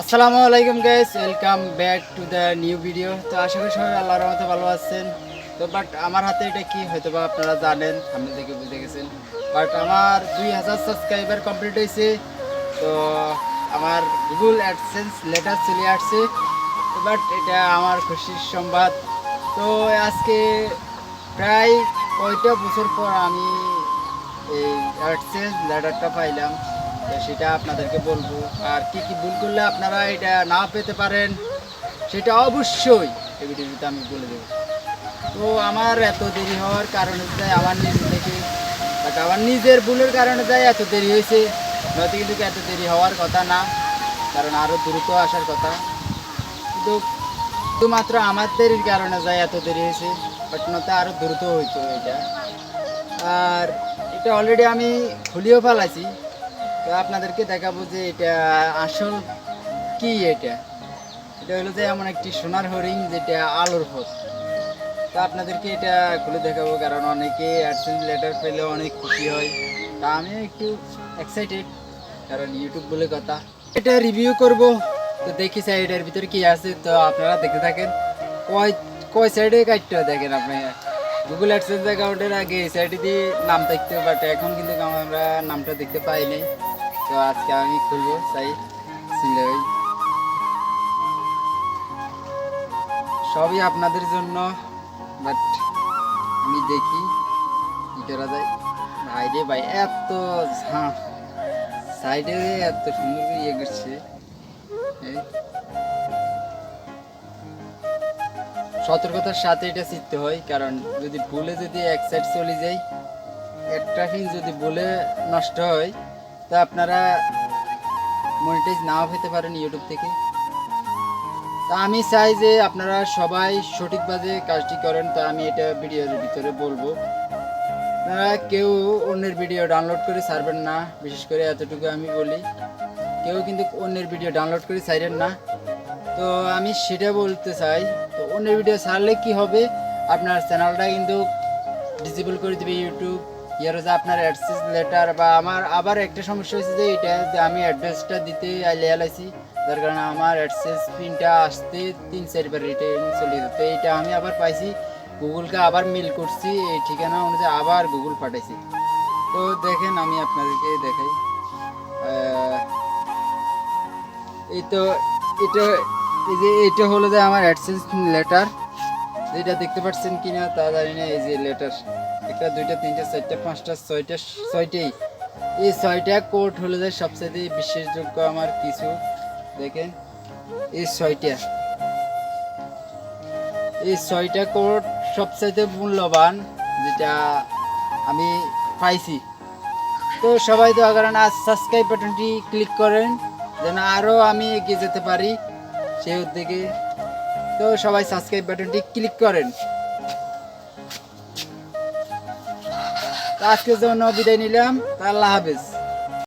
আসসালামু আলাইকুম guys welcome back to the new video তো আশা করি সবাই আল্লাহর রহমতে ভালো আছেন। তো বাট আমার হাতে এটা কি হয়তো বা আপনারা জানেন, সামনে থেকে বুঝে গেছেন। বাট আমার দুই হাজার সাবস্ক্রাইবার কমপ্লিট হয়েছে। তো আমার গুগল অ্যাডসেন্স লেটার চলে আসছে। তো বাট এটা আমার খুশির সংবাদ। তো আজকে প্রায় কয়টা বছর পর আমি এই অ্যাডসেন্স লেটারটা পাইলাম। সেটা আপনাদেরকে বলব। আর কি কি ভুল করলে আপনারা এটা না পেতে পারেন, সেটা অবশ্যই এই ভিডিওতে আমি বলে দেবো। তো আমার এত দেরি হওয়ার কারণ হচ্ছে আমার নিজ থেকে, বাট আমার নিজের ভুলের কারণে যায় এত দেরি হয়েছে, নয়তো কিন্তু এত দেরি হওয়ার কথা না, কারণ আরও দ্রুত আসার কথা। কিন্তু শুধুমাত্র আমার দেরির কারণে যায় এত দেরি হয়েছে, বাট নয়তো আরও দ্রুত হইতো এটা। আর এটা অলরেডি আমি খুলিও ফেলাইছি তো আপনাদেরকে দেখাবো যে এটা আসল কি এটা? এটা হলো যে এমন একটি সোনার হরিণ যেটা আলোর পথ। তো আপনাদেরকে এটা খুলে দেখাবো, কারণ অনেকে অ্যাডসেন্স লেটার পেলে অনেক খুশি হয়। তা আমি একটু এক্সাইটেড কারণ ইউটিউব বলে কথা। এটা রিভিউ করব। তো দেখি সাইডের ভিতরে কি আছে। তো আপনারা দেখতে থাকেন। কয় কয় সাইডে কাটতে দেখেন আপনি। গুগল অ্যাডসেন্স অ্যাকাউন্টের আগে এই সাইডে দিয়ে নাম দেখতে বাট এখন কিন্তু আমরা নামটা দেখতে পাই পাইনি। তো আজকে আমি খুলবো তাই সিলাই সবই আপনাদের জন্য বাট আমি দেখি কি করা যায়। ভাই রে ভাই, এত ঝাঁপ সাইডে এত সুন্দর ইয়ে করছে। সতর্কতার সাথে এটা শিখতে হয়, কারণ যদি ভুলে যদি এক সাইড চলে যায়, একটা ফিন যদি ভুলে নষ্ট হয় তা আপনারা মনিটাইজ নাও পেতে পারেন ইউটিউব থেকে। তা আমি চাই যে আপনারা সবাই সঠিকভাবে কাজটি করেন, তা আমি এটা ভিডিওর ভিতরে বলব। আপনারা কেউ অন্যের ভিডিও ডাউনলোড করে ছাড়বেন না, বিশেষ করে এতটুকু আমি বলি। কেউ কিন্তু অন্যের ভিডিও ডাউনলোড করে ছাড়েন না। তো আমি সেটা বলতে চাই, তো অন্যের ভিডিও ছাড়লে কি হবে? আপনার চ্যানেলটা কিন্তু ডিসেবল করে দিবে ইউটিউব ইয়ার যে আপনার অ্যাডসেস লেটার বা আমার আবার একটা সমস্যা হয়েছে যে এটা যে আমি অ্যাড্রেসটা দিতে লেয়ালাইছি যার কারণে আমার অ্যাডসেস পিনটা আসতে তিন চারবার রিটার্ন চলে যেত তো এইটা আমি আবার পাইছি, গুগলকে আবার মেল করছি, এই ঠিকানা অনুযায়ী আবার গুগল পাঠাইছি। তো দেখেন আমি আপনাদেরকে দেখাই। এই তো, এটা, এই যে এটা হলো যে আমার অ্যাডসেন্স লেটার যেটা দেখতে পাচ্ছেন কিনা তা জানি না, এই যে লেটার একটা দুইটা, তিনটা, চারটা, পাঁচটা, ছয়টা, ছয়টাই। এই ছয়টা কোড হলো যে সবচেয়ে বিশ্বাসযোগ্য আমার কিছু। দেখেন, এই ছয়টা। এই ছয়টা কোড সবচাইতে মূল্যবান যেটা আমি পাইছি। তো সবাই তো কারণ আজ সাবস্ক্রাইব বাটনটি ক্লিক করেন, যেন আরও আমি এগিয়ে যেতে পারি সেই উদ্যোগে। তো সবাই সাবস্ক্রাইব বাটনটি ক্লিক করেন। আজকের জন্য বিদায় নিলাম। আল্লাহ হাফেজ।